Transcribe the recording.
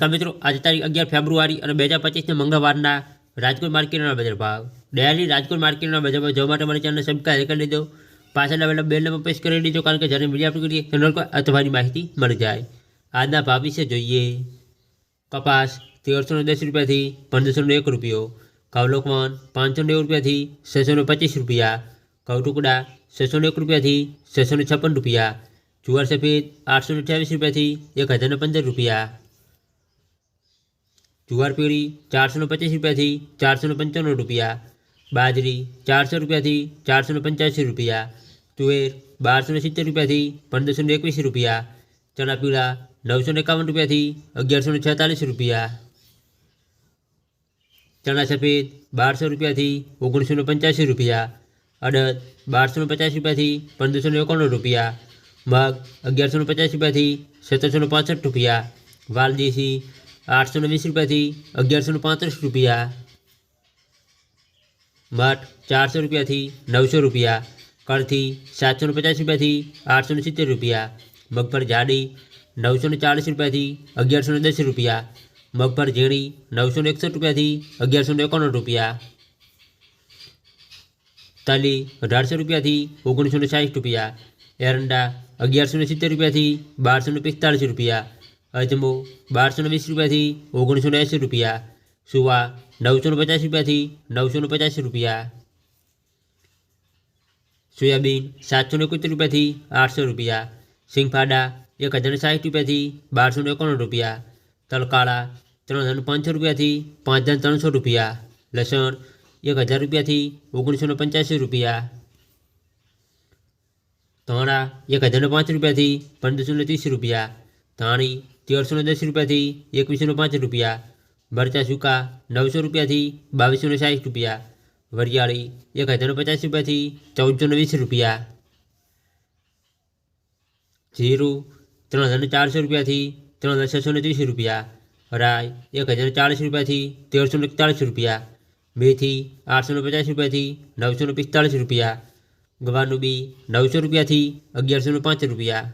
તો મિત્રો આજે તારીખ અગિયાર ફેબ્રુઆરી અને બે હજાર પચીસના મંગળવારના રાજકોટ માર્કેટના બજાર ભાવ ડેલી રાજકોટ માર્કેટના બજાર ભાવ જોવા માટે મારી ચેનલ સબસ્ક્રાઈબ કરી દેજો પાછળ આવેલા બેલ નંબર પ્રેસ કરી દેજો કારણ કે જ્યારે વિડીયો અપલોડ કરીએ ચેનલ પર આ તમારી માહિતી મળી જાય આજના ભાવ વિશે જોઈએ કપાસ તેરસો ને દસ રૂપિયાથી પંદરસો ને એક રૂપિયો ઘઉં લોકવન પાંચસો નેવું રૂપિયાથી છસો ને પચીસ રૂપિયા ઘઉં ટુકડા છસો ને એક રૂપિયાથી છસો ને છપ્પન રૂપિયા જુવાર સફેદ આઠસો ને અઠ્યાવીસ રૂપિયાથી એક હજાર ને પંદર રૂપિયા જુવાર પીળી ચારસો ને પચીસ રૂપિયાથી ચારસો ને પંચાણું રૂપિયા બાજરી ચારસો રૂપિયાથી ચારસો ને પંચ્યાસી રૂપિયા તુવેર બારસો ને સિત્તેર રૂપિયાથી પંદરસો ને એકવીસ રૂપિયા ચણા પીળા નવસો ને એકાવન રૂપિયાથી અગિયારસો ને છેતાલીસ રૂપિયા ચણા સફેદ બારસો રૂપિયાથી ઓગણીસો ને પંચ્યાસી રૂપિયા અડદ બારસો ને પચાસ રૂપિયાથી પંદરસો ને એકાણું રૂપિયા મગ અગિયારસો ને પચાસ રૂપિયાથી સત્તરસો ને પાસઠ રૂપિયા વાલદેશી આઠસો ને વીસ રૂપિયાથી અગિયારસો ને પાંત્રીસ રૂપિયા મઠ ચારસો રૂપિયાથી નવસો રૂપિયા કળથી સાતસો ને પચાસ રૂપિયાથી આઠસો ને સિત્તેર રૂપિયા મગફળ જાડી નવસો ને ચાલીસ રૂપિયાથી અગિયારસો ને દસ રૂપિયા મગફળ ઝીણી નવસો ને એકસઠ રૂપિયાથી અગિયારસો ને એકાણું રૂપિયા તલી અઢારસો રૂપિયાથી ઓગણીસો ને સાઠ રૂપિયા એરંડા અગિયારસો ને સિત્તેર રૂપિયાથી બારસો ને પિસ્તાળીસ રૂપિયા અજમો બારસો ને વીસ રૂપિયાથી ઓગણીસો ને એંસી રૂપિયા, સુવા નવસો ને પચાસ રૂપિયાથી નવસો ને પચાસ રૂપિયા, સોયાબીન સાતસો ને એકોતેર રૂપિયાથી આઠસો રૂપિયા, સિંગફાડા એક હજાર સાઠ રૂપિયાથી બારસો ને એકાણું રૂપિયા, તલકાળા ત્રણ હજાર પાંચસો રૂપિયાથી પાંચ હજાર ત્રણસો રૂપિયા, લસણ એક હજાર રૂપિયાથી ઓગણીસો ને પંચ્યાસી રૂપિયા, ધાણા એક હજાર પાંચ રૂપિયાથી પંદરસો ને ત્રીસ રૂપિયા, ધાણી તેરસો ને દસ રૂપિયાથી એકવીસો ને પાંચ રૂપિયા મરચાં સૂકા નવસો રૂપિયાથી બાવીસો ને સાઠ રૂપિયા વરિયાળી એક હજાર ને પચાસ રૂપિયાથી ચૌદસો ને વીસ રૂપિયા જીરું ત્રણ હજાર ને ચારસો રૂપિયાથી ત્રણ હજાર છસો ને ત્રીસ રૂપિયા રાય એક હજાર ચાલીસ રૂપિયાથી તેરસો ને એકતાળીસ રૂપિયા મેથી આઠસો ને પચાસ રૂપિયાથી નવસો ને પિસ્તાળીસ રૂપિયા ગવાનું બી નવસો રૂપિયાથી અગિયારસો ને પાંચ રૂપિયા